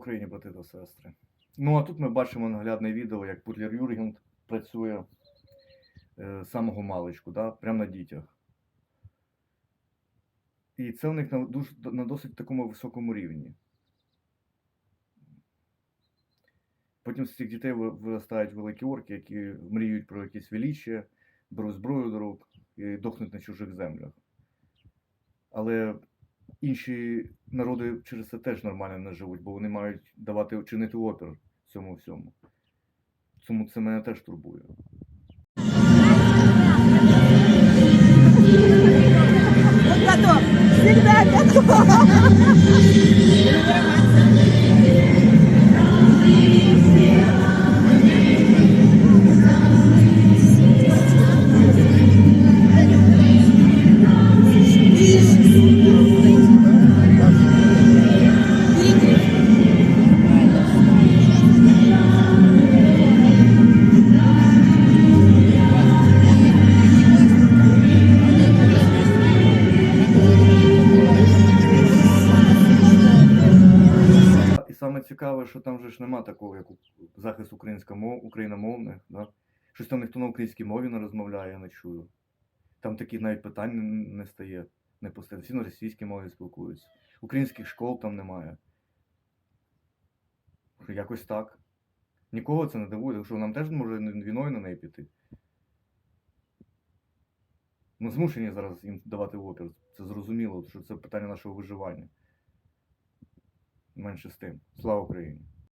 Україні, брати та сестри. Ну а тут ми бачимо наглядне відео, як Путлер Юрген працює е, з самого маличку, да? прямо на дітях. І це у них на, дуже, на досить такому високому рівні. Потім з цих дітей виростають великі орки, які мріють про якісь величчя, беруть зброю до рук і дохнуть на чужих землях. Але інші народи через це теж нормально не живуть, бо вони мають давати чинити опір цьому всьому. Тому це мене теж турбує. Саме цікаве, що там же ж нема такого, як захист українськомов, україномовних. Да? Щось там ніхто на українській мові не розмовляє, я не чую. Там таких навіть питань не, стає, не. Всі на російській мові спілкуються. Українських школ там немає. Якось так. Нікого це не дивує, що нам теж може війною на неї піти. Ми змушені зараз їм давати опір. Це зрозуміло, що це питання нашого виживання. Менше з тим. Слава Україні!